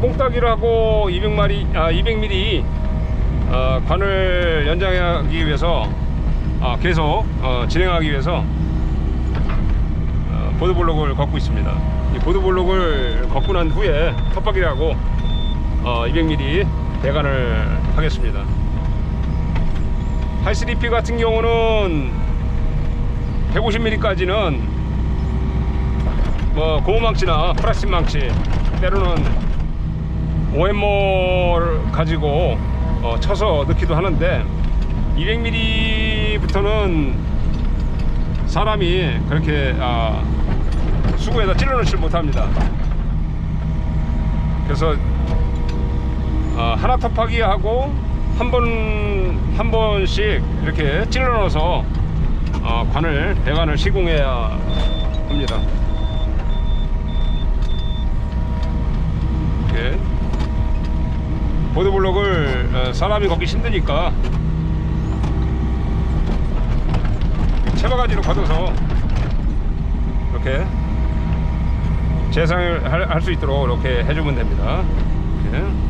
뽕따기라고 200마리 아 200mm 어, 관을 연장하기 위해서 아, 계속 어, 진행하기 위해서 어, 보드블록을 걷고 있습니다. 이 보드블록을 걷고 난 후에 텃박이라고 어, 200mm 배관을 하겠습니다. 하이스리피 같은 경우는 150mm까지는 뭐 고무망치나 플라스틱 망치 때로는 OMO를 가지고 어, 쳐서 넣기도 하는데 200mm부터는 사람이 그렇게 아, 수구에다 찔러 넣지 못합니다. 그래서 아, 하나 톱하기 하고 한 번 한 번씩 이렇게 찔러 넣어서 어, 관을 배관을 시공해야 합니다. 이렇게 보드블록을 어, 사람이 걷기 힘드니까 채바가지로 걷어서 이렇게 재상을 할 수 있도록 이렇게 해주면 됩니다. 이렇게.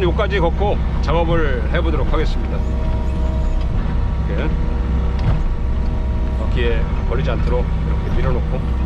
네, 오늘은 여기까지 걷고 작업을 해보도록 하겠습니다. 이렇게 바퀴에 걸리지 않도록 이렇게 밀어놓고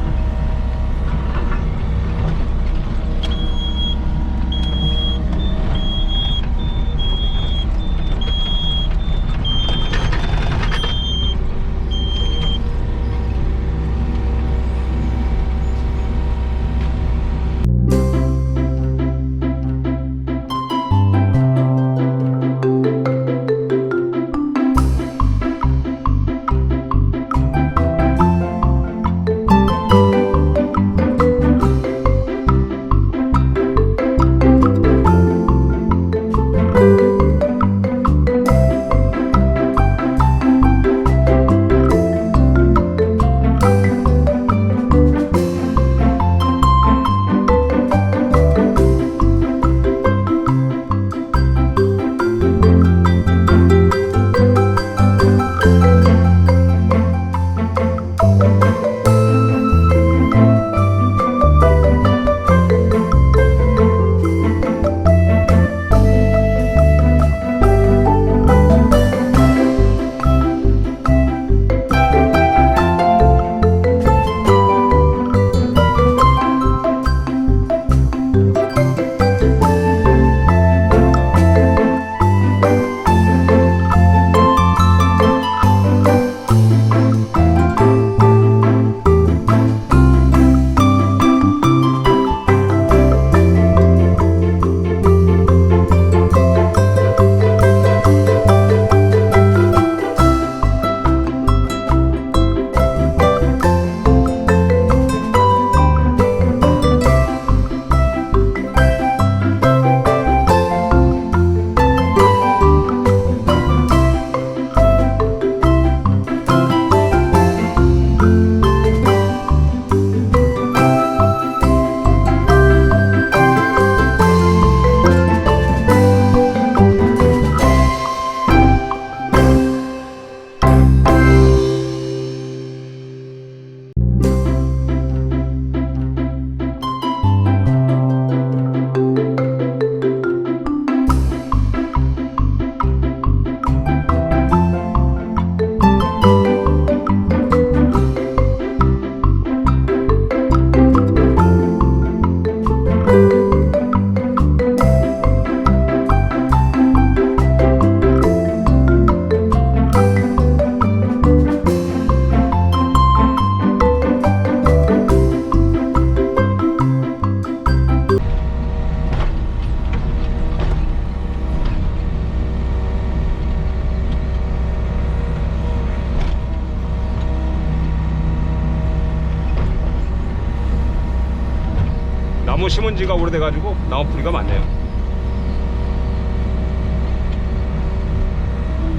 나무 심은 지가 오래돼가지고 나무 뿌리가 많네요.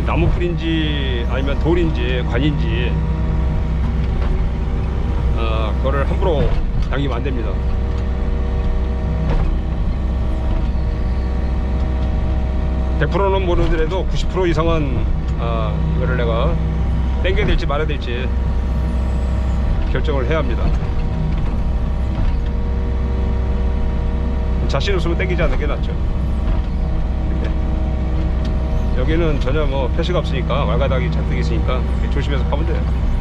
나무 뿌리인지 아니면 돌인지 관인지 어, 그거를 함부로 당기면 안 됩니다. (100%는) 모르더라도 (90% 이상은) 어, 이거를 내가 땡겨야 될지 말아야 될지 결정을 해야 합니다 자신 없으면 땡기지 않는 게 낫죠 네. 여기는 전혀 뭐 표시가 없으니까 말가닥이 잔뜩 있으니까 조심해서 가면 돼요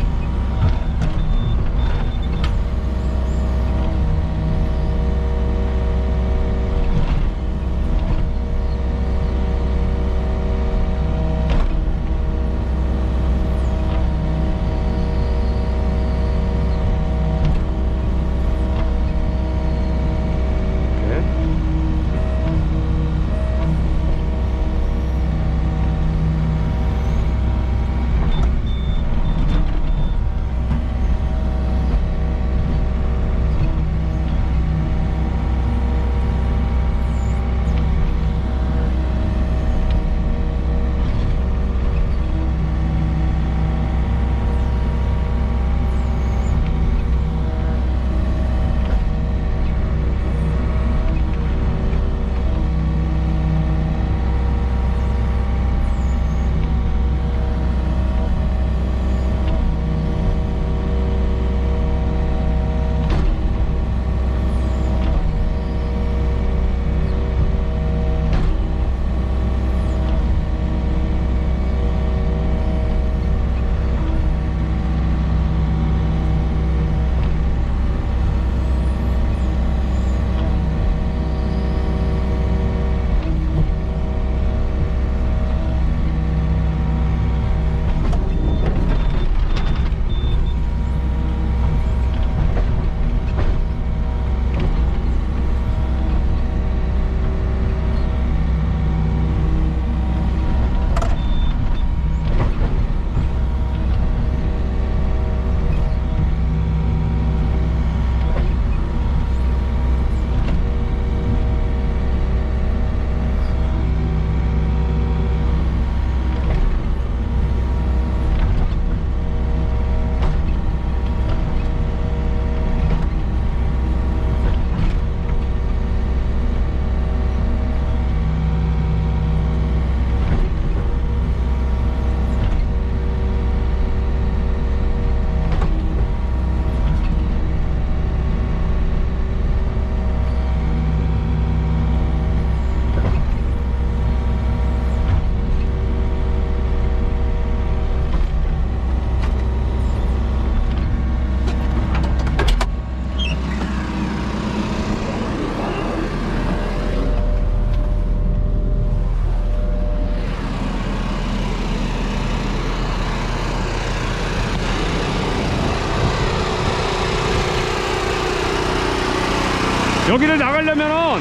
여기를 나가려면은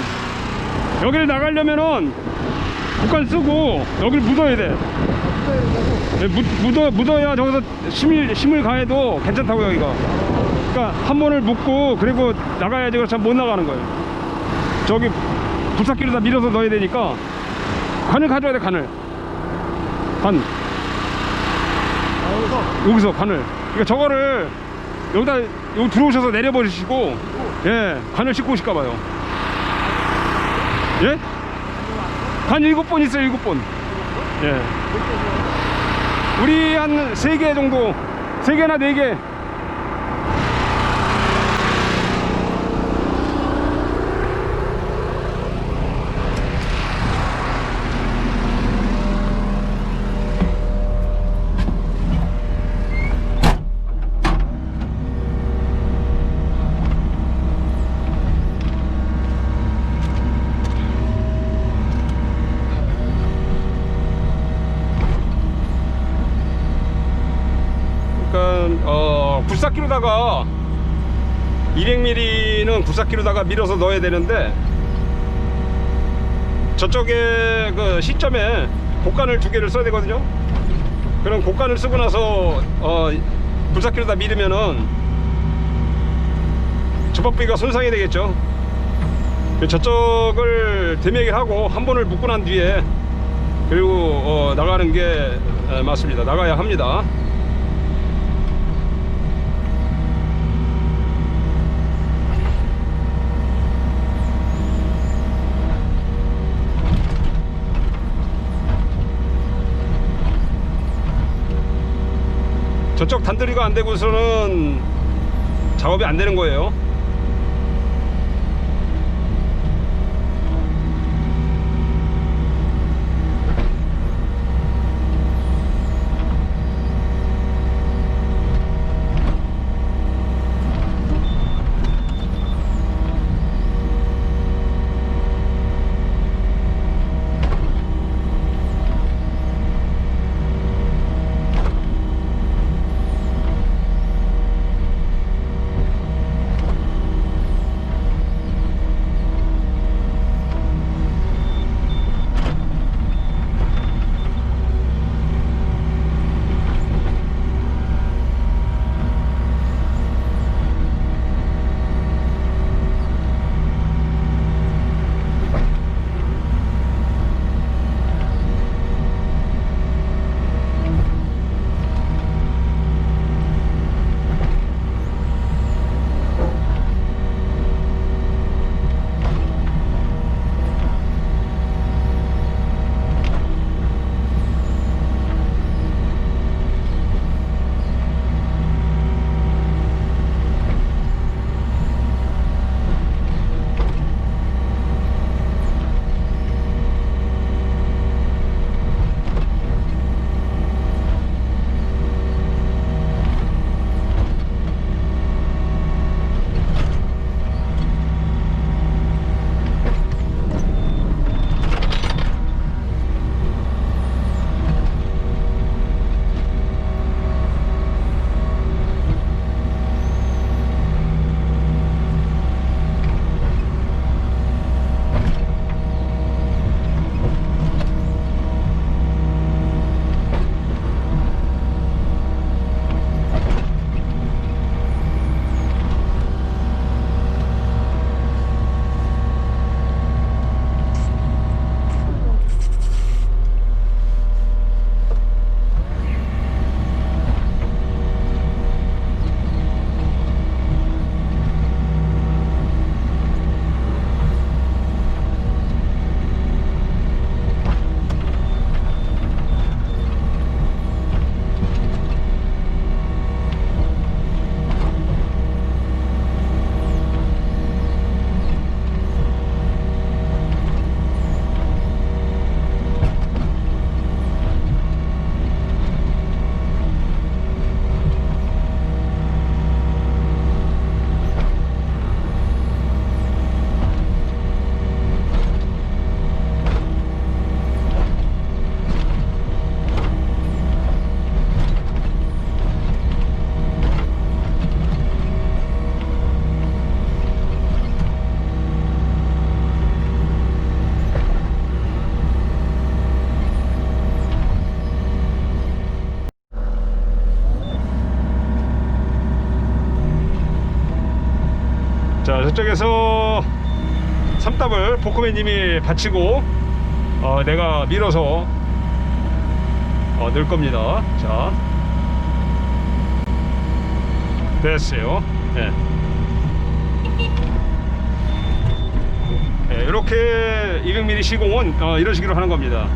여기를 나가려면은 국간 쓰고 여기를 묻어야 돼. 네, 묻, 묻어, 묻어야 저기서 심을, 심을 가해도 괜찮다고 여기가. 그러니까 한 번을 묻고 그리고 나가야지 그렇지 못 나가는 거예요. 저기 불삭기로 다 밀어서 넣어야 되니까 간을 가져야 돼 간을. 간. 여기서 간을. 그러니까 저거를 여기다 여기 들어오셔서 내려버리시고 예 간을 씻고 오실까 봐요. 예? 간 일곱 번 있어요 일곱 번. 예. 우리 한 세 개 정도 세 개나 네 개. 그러니까 어 94kg다가 200mm는 94kg다가 밀어서 넣어야 되는데 저쪽에 그 시점에 곡간을 두 개를 써야 되거든요. 그럼 곡간을 쓰고 나서 어 94kg다 밀으면은 주법부위가 손상이 되겠죠. 그 저쪽을 대매기를 하고 한 번을 묶고 난 뒤에 그리고 어, 나가는 게 에, 맞습니다. 나가야 합니다. 저쪽 단들이가 안 되고서는 작업이 안 되는 거예요. 자 저쪽에서 삼답을 복코맨님이 받치고 어, 내가 밀어서 어, 넣을 겁니다. 자 됐어요. 예. 예, 이렇게 200mm 시공은 어, 이런 식으로 하는 겁니다.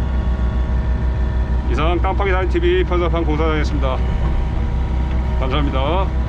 이상 깜빡이 다니 TV 편집한 공사장이었습니다. 감사합니다.